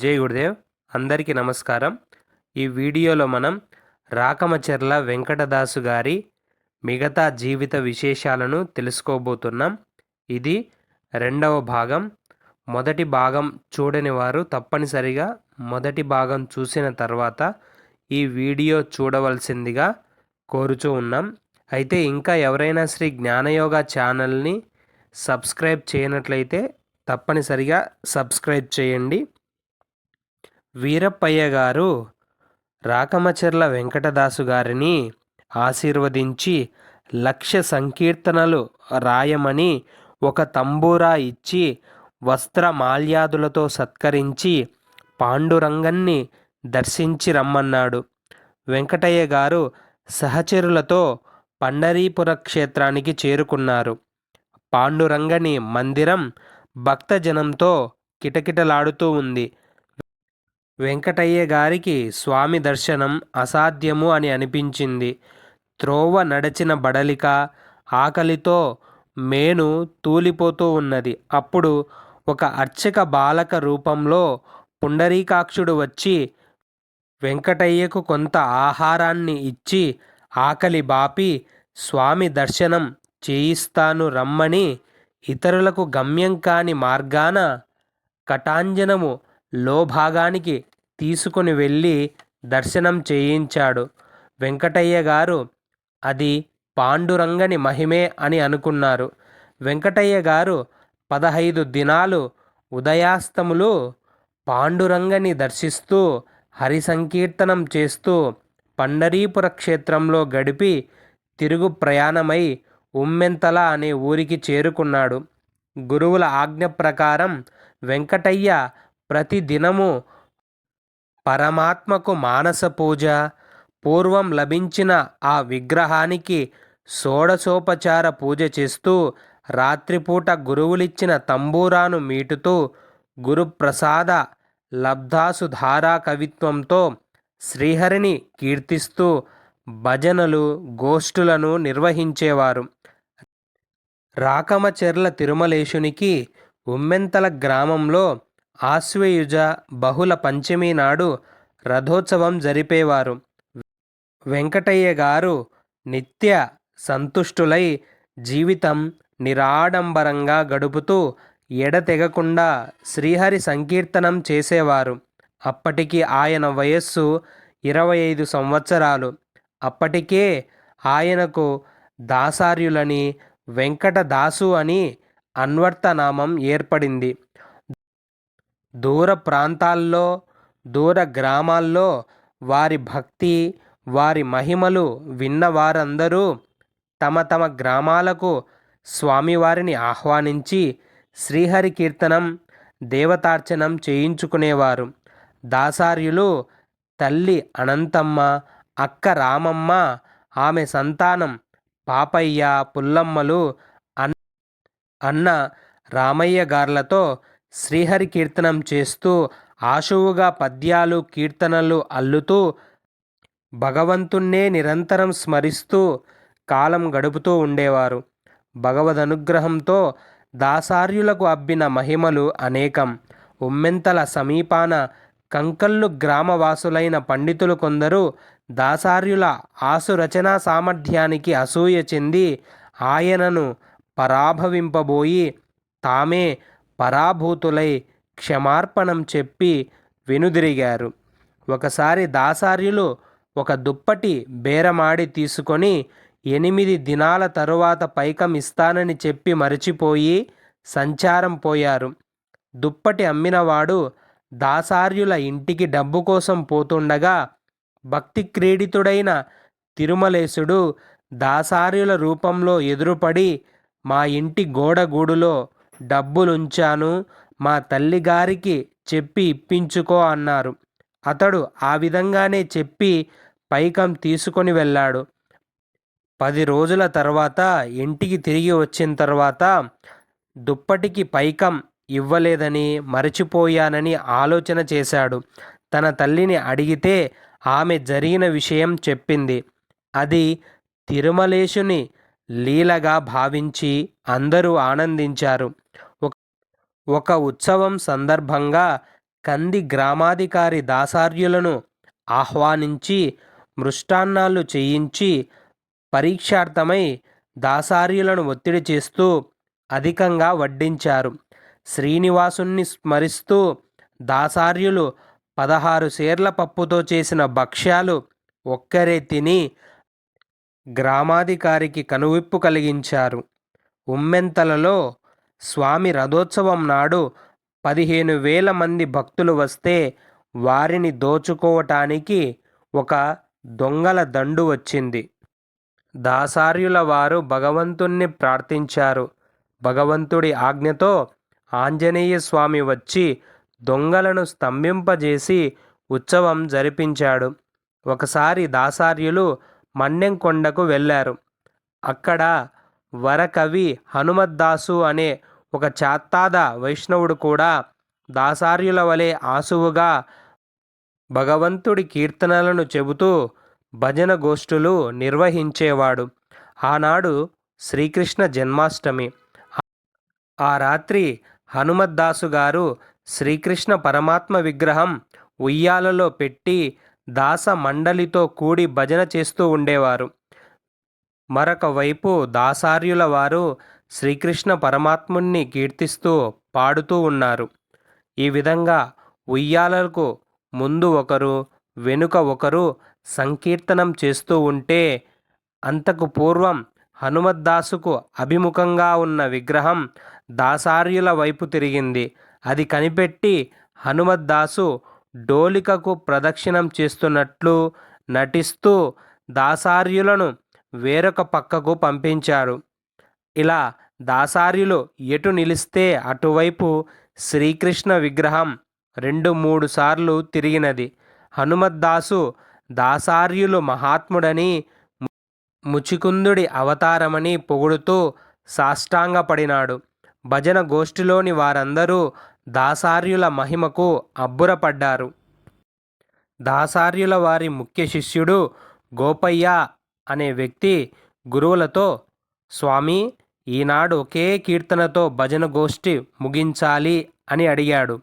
జై గురుదేవ్. అందరికీ నమస్కారం. ఈ వీడియోలో మనం రాకమచెర్ల వెంకటదాసు గారి మిగతా జీవిత విశేషాలను తెలుసుకోబోతున్నాం. ఇది రెండవ భాగం. మొదటి భాగం చూడని వారు తప్పనిసరిగా మొదటి భాగం చూసిన తర్వాత ఈ వీడియో చూడవలసిందిగా కోరుచూ ఉన్నాం. అయితే ఇంకా ఎవరైనా శ్రీ జ్ఞానయోగ ఛానల్ని సబ్స్క్రైబ్ చేయనట్లయితే తప్పనిసరిగా సబ్స్క్రైబ్ చేయండి. వీరప్పయ్య గారు రాకమచెర్ల వెంకటదాసు గారిని ఆశీర్వదించి లక్ష సంకీర్తనలు రాయమని ఒక తంబూరా ఇచ్చి వస్త్ర మాల్యాదులతో సత్కరించి పాండురంగన్ని దర్శించి రమ్మన్నాడు. వెంకటయ్య గారు సహచరులతో పండరీపుర క్షేత్రానికి చేరుకున్నారు. పాండురంగని మందిరం భక్తజనంతో కిటకిటలాడుతూ ఉంది. వెంకటయ్య గారికి స్వామి దర్శనం అసాధ్యము అని అనిపించింది. త్రోవ నడచిన బడలిక ఆకలితో మేను తూలిపోతూ ఉన్నది. అప్పుడు ఒక అర్చక బాలక రూపంలో పుండరీకాక్షుడు వచ్చి వెంకటయ్యకు కొంత ఆహారాన్ని ఇచ్చి ఆకలి బాపి స్వామి దర్శనం చేయిస్తాను రమ్మని ఇతరులకు గమ్యం కాని మార్గాన కటాంజనము లోభాగానికి తీసుకుని వెళ్ళి దర్శనం చేయించాడు. వెంకటయ్య గారు అది పాండురంగని మహిమే అని అనుకున్నారు. వెంకటయ్య గారు పదహైదు దినాలు ఉదయాస్తములు పాండురంగని దర్శిస్తూ హరి సంకీర్తనం చేస్తూ పండరీపుర క్షేత్రంలో గడిపి తిరుగు ప్రయాణమై ఉమ్మెంతల అనే ఊరికి చేరుకున్నాడు. గురువుల ఆజ్ఞ ప్రకారం వెంకటయ్య ప్రతిదినము పరమాత్మకు మానస పూజ పూర్వం లభించిన ఆ విగ్రహానికి షోడశోపచార పూజ చేస్తూ రాత్రిపూట గురువులిచ్చిన తంబూరాను మీటుతూ గురుప్రసాద లబ్ధాసుధారా కవిత్వంతో శ్రీహరిని కీర్తిస్తూ భజనలు గోష్ఠులను నిర్వహించేవారు. రాకమచెర్ల తిరుమలేశునికి ఉమ్మెంతల గ్రామంలో ఆశ్వయుజ బహుళ పంచమి నాడు రథోత్సవం జరిపేవారు. వెంకటయ్య గారు నిత్య సంతుష్టులై జీవితం నిరాడంబరంగా గడుపుతూ ఎడతెగకుండా శ్రీహరి సంకీర్తనం చేసేవారు. అప్పటికి ఆయన వయస్సు ఇరవై ఐదు సంవత్సరాలు. అప్పటికే ఆయనకు దాసార్యులని వెంకటదాసు అని అన్వర్తనామం ఏర్పడింది. దూర ప్రాంతాల్లో దూర గ్రామాల్లో వారి భక్తి వారి మహిమలు విన్న వారందరూ తమ తమ గ్రామాలకు స్వామివారిని ఆహ్వానించి శ్రీహరి కీర్తనం దేవతార్చనం చేయించుకునేవారు. దాసార్యులు తల్లి అనంతమ్మ అక్క రామమ్మ ఆమె సంతానం పాపయ్య పుల్లమ్మలు అన్ అన్న రామయ్య గార్లతో శ్రీహరి కీర్తనం చేస్తూ ఆశువుగా పద్యాలు కీర్తనలు అల్లుతూ భగవంతుణ్ణే నిరంతరం స్మరిస్తూ కాలం గడుపుతూ ఉండేవారు. భగవద్ అనుగ్రహంతో దాసార్యులకు అబ్బిన మహిమలు అనేకం. ఉమ్మెంతల సమీపాన కంకల్లు గ్రామవాసులైన పండితులు కొందరు దాసార్యుల ఆసురచనా సామర్థ్యానికి అసూయ చెంది ఆయనను పరాభవింపబోయి తామే పరాభూతులై క్షమార్పణం చెప్పి వెనుదిరిగారు. ఒకసారి దాసార్యులు ఒక దుప్పటి బేరమాడి తీసుకొని ఎనిమిది దినాల తరువాత పైకం ఇస్తానని చెప్పి మరచిపోయి సంచారం పోయారు. దుప్పటి అమ్మినవాడు దాసార్యుల ఇంటికి డబ్బు కోసం పోతుండగా భక్తి క్రీడితుడైన తిరుమలేశుడు దాసార్యుల రూపంలో ఎదురుపడి మా ఇంటి గోడగూడులో డబ్బులుంచాను మా తల్లిగారికి చెప్పి ఇప్పించుకో అన్నారు. అతడు ఆ విధంగానే చెప్పి పైకం తీసుకొని వెళ్ళాడు. పది రోజుల తర్వాత ఇంటికి తిరిగి వచ్చిన తర్వాత దుప్పటికి పైకం ఇవ్వలేదని మరచిపోయానని ఆలోచన చేశాడు. తన తల్లిని అడిగితే ఆమె జరిగిన విషయం చెప్పింది. అది తిరుమలేశుని లీలగా భావించి అందరూ ఆనందించారు. ఒక ఒక ఉత్సవం సందర్భంగా కంది గ్రామాధికారి దాసార్యులను ఆహ్వానించి మృష్టాన్నాలు చేయించి పరీక్షార్థమై దాసార్యులను ఒత్తిడి చేస్తూ అధికంగా వడ్డించారు. శ్రీనివాసుణ్ణి స్మరిస్తూ దాసార్యులు పదహారు సేర్ల పప్పుతో చేసిన భక్ష్యాలు ఒక్కరే తిని గ్రామాధికారికి కనువిప్పు కలిగించారు. ఉమ్మెంతలలో స్వామి రథోత్సవం నాడు పదిహేను వేల మంది భక్తులు వస్తే వారిని దోచుకోవటానికి ఒక దొంగల దండు వచ్చింది. దాసార్యుల వారు భగవంతుణ్ణి ప్రార్థించారు. భగవంతుడి ఆజ్ఞతో ఆంజనేయ స్వామి వచ్చి దొంగలను స్తంభింపజేసి ఉత్సవం జరిపించాడు. ఒకసారి దాసార్యులు మన్నెంకొండకు వెళ్ళారు. అక్కడ వరకవి హనుమద్దాసు అనే ఒక చాత్తాద వైష్ణవుడు కూడా దాసార్యుల వలె ఆసువుగా భగవంతుడి కీర్తనలను చెబుతూ భజన గోష్ఠులు నిర్వహించేవాడు. ఆనాడు శ్రీకృష్ణ జన్మాష్టమి. ఆ రాత్రి హనుమద్దాసు గారు శ్రీకృష్ణ పరమాత్మ విగ్రహం ఉయ్యాలలో పెట్టి దాస మండలితో కూడి భజన చేస్తూ ఉండేవారు. మరొక వైపు దాసార్యుల వారు శ్రీకృష్ణ పరమాత్ముణ్ణి కీర్తిస్తూ పాడుతూ ఉన్నారు. ఈ విధంగా ఉయ్యాలకు ముందు ఒకరు వెనుక ఒకరు సంకీర్తనం చేస్తూ ఉంటే అంతకు పూర్వం హనుమద్దాసుకు అభిముఖంగా ఉన్న విగ్రహం దాసార్యుల వైపు తిరిగింది. అది కనిపెట్టి హనుమద్దాసు డోలికకు ప్రదక్షిణం చేస్తున్నట్లు నటిస్తూ దాసార్యులను వేరొక పక్కకు పంపించారు. ఇలా దాసార్యులు ఎటు నిలిస్తే అటువైపు శ్రీకృష్ణ విగ్రహం రెండు మూడు సార్లు తిరిగినది. హనుమద్దాసు దాసార్యులు మహాత్ముడని ముచికుందుడి అవతారమని పొగుడుతూ సాష్టాంగపడినాడు. భజన గోష్ఠిలోని వారందరూ దాసార్యుల మహిమకు అబ్బురపడ్డారు. దాసార్యుల వారి ముఖ్య శిష్యుడు గోపయ్య అనే వ్యక్తి గురువులతో స్వామి ఈనాడు ఒకే కీర్తనతో భజన గోష్ఠి ముగించాలి అని అడిగాడు.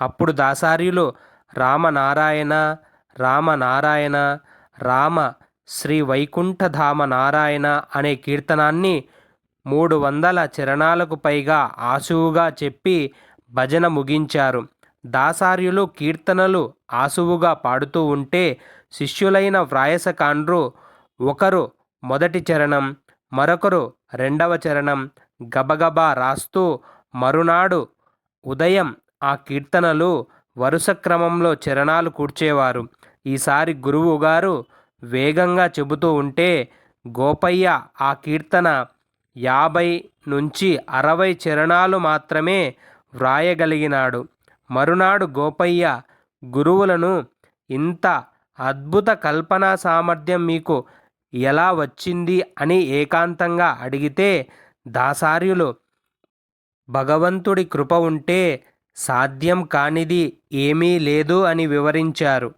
అప్పుడు దాసార్యులు రామనారాయణ రామనారాయణ రామ శ్రీ వైకుంఠధామ నారాయణ అనే కీర్తనాన్ని మూడు వందల చరణాలకు పైగా ఆశువుగా చెప్పి భజన ముగించారు. దాసార్యులు కీర్తనలు ఆసువుగా పాడుతూ ఉంటే శిష్యులైన వ్రాయసకాండ్రు ఒకరు మొదటి చరణం మరొకరు రెండవ చరణం గబగబా రాస్తూ మరునాడు ఉదయం ఆ కీర్తనలు వరుస క్రమంలో చరణాలు కూర్చేవారు. ఈసారి గురువు గారు వేగంగా చెబుతూ ఉంటే గోపయ్య ఆ కీర్తన యాభై నుంచి అరవై చరణాలు మాత్రమే వ్రాయగలిగినాడు. మరునాడు గోపయ్య గురువులను ఇంత అద్భుత కల్పనా సామర్థ్యం మీకు ఎలా వచ్చింది? అని ఏకాంతంగా అడిగితే దాసార్యులు భగవంతుడి కృప ఉంటే సాధ్యం కానిది ఏమీ లేదు అని వివరించారు.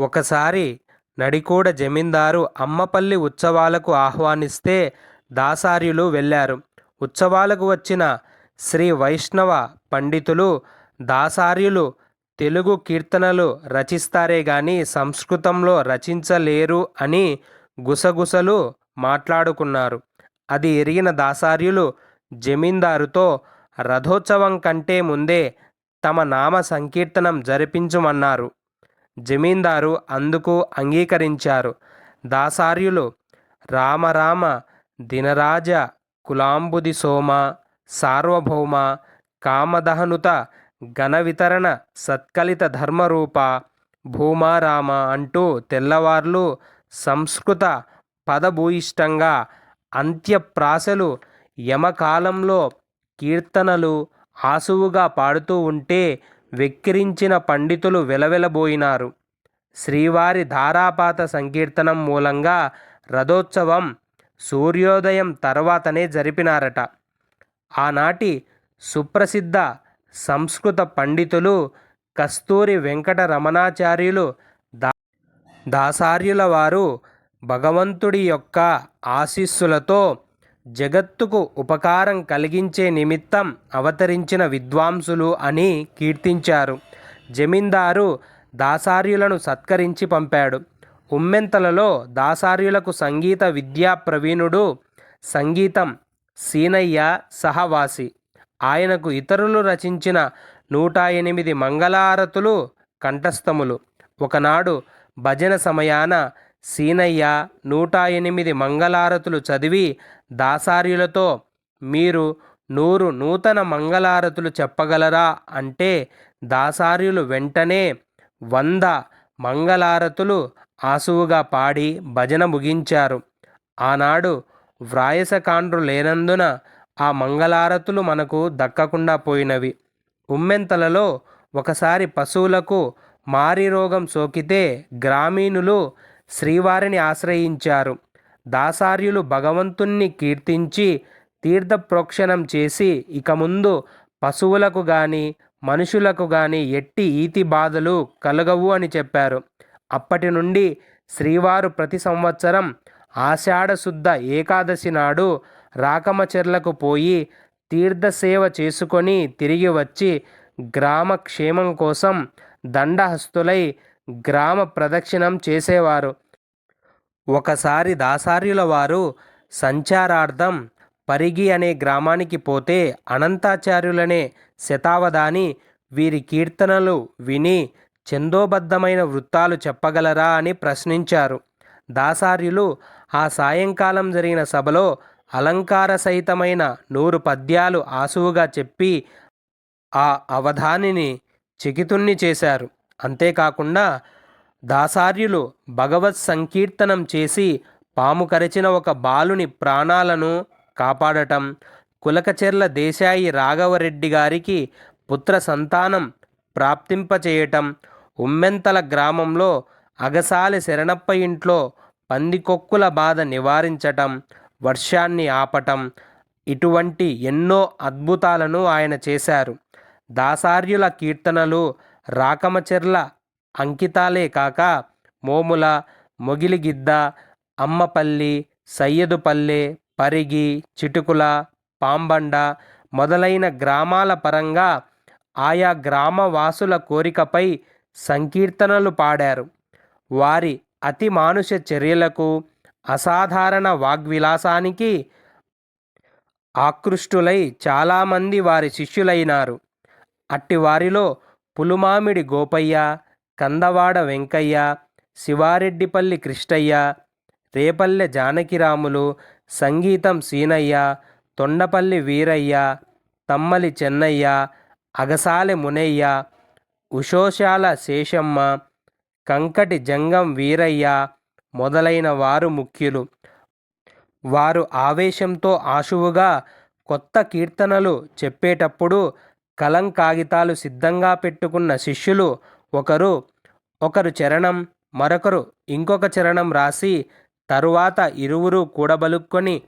ఒకసారి నడికూడ జమీందారు అమ్మపల్లి ఉత్సవాలకు ఆహ్వానిస్తే దాసార్యులు వెళ్ళారు. ఉత్సవాలకు వచ్చిన శ్రీ వైష్ణవ పండితులు దాసార్యులు తెలుగు కీర్తనలు రచిస్తారే గాని సంస్కృతంలో రచించలేరు అని గుసగుసలు మాట్లాడుకున్నారు. అది ఎరిగిన దాసార్యులు జమీందారుతో రథోత్సవం కంటే ముందే తమ నామ సంకీర్తనం జరిపించమన్నారు. జమీందారు అందుకు అంగీకరించారు. దాసార్యులు రామరామ దినరాజ కులాంబుది సోమ సార్వభౌమ కామదహనుత ఘన వితరణ సత్కలిత ధర్మరూప భూమారామ అంటూ తెల్లవార్లు సంస్కృత పదభూయిష్టంగా అంత్యప్రాసలు యమకాలంలో కీర్తనలు ఆసువుగా పాడుతూ ఉంటే వెక్కిరించిన పండితులు వెలవెలబోయినారు. శ్రీవారి ధారాపాత సంకీర్తనం మూలంగా రథోత్సవం సూర్యోదయం తర్వాతనే జరిపినారట. ఆనాటి సుప్రసిద్ధ సంస్కృత పండితులు కస్తూరి వెంకట రమణాచార్యులు దా దాసార్యుల వారు భగవంతుడి యొక్క ఆశీస్సులతో జగత్తుకు ఉపకారం కలిగించే నిమిత్తం అవతరించిన విద్వాంసులు అని కీర్తించారు. జమీందారు దాసార్యులను సత్కరించి పంపాడు. ఉమ్మెంతలలో దాసార్యులకు సంగీత విద్యా ప్రవీణుడు సంగీతం సీనయ్య సహవాసి. ఆయనకు ఇతరులు రచించిన నూట ఎనిమిది మంగళారతులు కంఠస్థములు. ఒకనాడు భజన సమయాన సీనయ్య నూట ఎనిమిది మంగళారతులు చదివి దాసార్యులతో మీరు నూరు నూతన మంగళారతులు చెప్పగలరా? అంటే దాసార్యులు వెంటనే వంద మంగళారతులు ఆసువుగా పాడి భజన ముగించారు. ఆనాడు వ్రాయసకాండ్రు లేనందున ఆ మంగళారతులు మనకు దక్కకుండా పోయినవి. ఉమ్మెంతలలో ఒకసారి పశువులకు మారి రోగం సోకితే గ్రామీణులు శ్రీవారిని ఆశ్రయించారు. దాసార్యులు భగవంతుణ్ణి కీర్తించి తీర్థప్రోక్షణం చేసి ఇక ముందు పశువులకు గాని మనుషులకు గాని ఎట్టి ఈతి బాధలు కలగవు అని చెప్పారు. అప్పటి నుండి శ్రీవారు ప్రతి సంవత్సరం ఆషాఢశుద్ధ ఏకాదశి నాడు రాకమచెర్లకు పోయి తీర్థసేవ చేసుకొని తిరిగి వచ్చి గ్రామ క్షేమం కోసం దండహస్తులై గ్రామ ప్రదక్షిణం చేసేవారు. ఒకసారి దాసార్యుల వారు సంచారార్థం పరిగి అనే గ్రామానికి పోతే అనంతాచార్యులనే శతావధాని వీరి కీర్తనలు విని చందోబద్ధమైన వృత్తాలు చెప్పగలరా అని ప్రశ్నించారు. దాసార్యులు ఆ సాయంకాలం జరిగిన సభలో అలంకార సహితమైన నూరు పద్యాలు ఆసువుగా చెప్పి ఆ అవధానిని చికితుణ్ణి చేశారు. అంతేకాకుండా దాసార్యులు భగవత్ సంకీర్తనం చేసి పాము కరిచిన ఒక బాలుని ప్రాణాలను కాపాడటం కులకచెర్ల దేశాయి రాఘవరెడ్డి గారికి పుత్ర సంతానం ప్రాప్తింపచేయటం ఉమ్మెంతల గ్రామంలో అగసాలి శరణప్ప ఇంట్లో పందికొక్కుల బాధ నివారించటం వర్షాన్ని ఆపటం ఇటువంటి ఎన్నో అద్భుతాలను ఆయన చేశారు. దాసార్యుల కీర్తనలు రాకమచెర్ల అంకితాలే కాక మోముల మొగిలిగిద్ద అమ్మపల్లి సయ్యదుపల్లె పరిగి చిటుకుల పాంబండ మొదలైన గ్రామాల పరంగా ఆయా గ్రామవాసుల కోరికపై సంకీర్తనలు పాడారు. వారి అతి మానుష చర్యలకు అసాధారణ వాగ్విలాసానికి ఆకృష్టులై చాలామంది వారి శిష్యులైనారు. అట్టి వారిలో పులుమామిడి గోపయ్య కందవాడ వెంకయ్య శివారెడ్డిపల్లి కృష్ణయ్య రేపల్లె జానకిరాములు సంగీతం సీనయ్య తొండపల్లి వీరయ్య తమ్మలి చెన్నయ్య అగసాలె మునయ్య ఉషోశాల శేషమ్మ కంకటి జంగం వీరయ్య మొదలైన వారు ముఖ్యులు. వారు ఆవేశంతో ఆశువుగా కొత్త కీర్తనలు చెప్పేటప్పుడు కలం కాగితాలు సిద్ధంగా పెట్టుకున్న శిష్యులు ఒకరు ఒకరు చరణం మరొకరు ఇంకొక చరణం రాసి తరువాత ఇరువురు కూడబలుక్కొని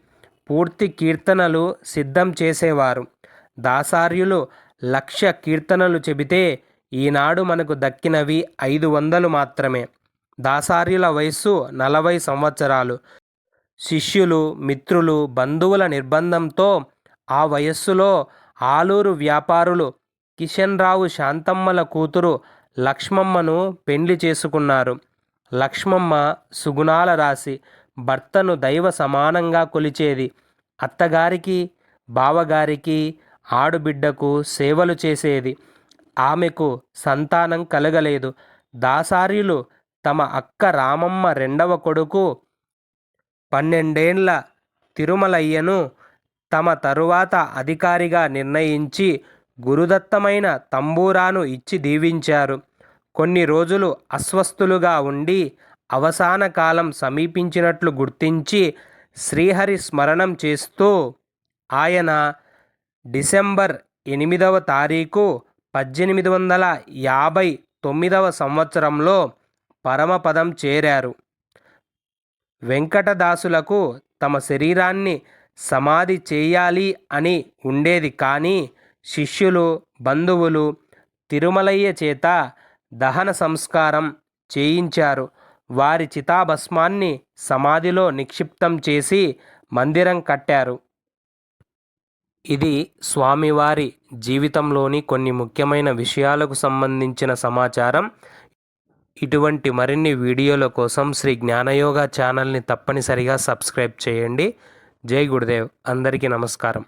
పూర్తి కీర్తనలు సిద్ధం చేసేవారు. దాసార్యులు లక్ష కీర్తనలు చెబితే ఈనాడు మనకు దక్కినవి ఐదు వందలు మాత్రమే. దాసార్యుల వయస్సు నలభై సంవత్సరాలు. శిష్యులు మిత్రులు బంధువుల నిర్బంధంతో ఆ వయస్సులో ఆలూరు వ్యాపారులు కిషన్ రావు శాంతమ్మల కూతురు లక్ష్మమ్మను పెండ్లి చేసుకున్నారు. లక్ష్మమ్మ సుగుణాల రాశి. భర్తను దైవ సమానంగా కొలిచేది. అత్తగారికి బావగారికి ఆడుబిడ్డకు సేవలు చేసేది. ఆమెకు సంతానం కలగలేదు. దాసార్యులు తమ అక్క రామమ్మ రెండవ కొడుకు పన్నెండేండ్ల తిరుమలయ్యను తమ తరువాత అధికారిగా నిర్ణయించి గురుదత్తమైన తంబూరాను ఇచ్చి దీవించారు. కొన్ని రోజులు అస్వస్థులుగా ఉండి అవసాన కాలం సమీపించినట్లు గుర్తించి శ్రీహరి స్మరణం చేస్తూ ఆయన డిసెంబర్ ఎనిమిదవ తారీఖు పద్దెనిమిది వందల యాభై తొమ్మిదవ సంవత్సరంలో పరమపదం చేరారు. వెంకటదాసులకు తమ శరీరాన్ని సమాధి చేయాలి అని ఉండేది కానీ శిష్యులు బంధువులు తిరుమలయ్య చేత దహన సంస్కారం చేయించారు. వారి చితాభస్మాన్ని సమాధిలో నిక్షిప్తం చేసి మందిరం కట్టారు. ఇది స్వామివారి జీవితంలోని కొన్ని ముఖ్యమైన విషయాలకు సంబంధించిన సమాచారం. ఇటువంటి మరిన్ని వీడియోల కోసం శ్రీ జ్ఞానయోగ ఛానల్ని తప్పనిసరిగా సబ్స్క్రైబ్ చేయండి. జై గురుదేవ్. అందరికీ నమస్కారం.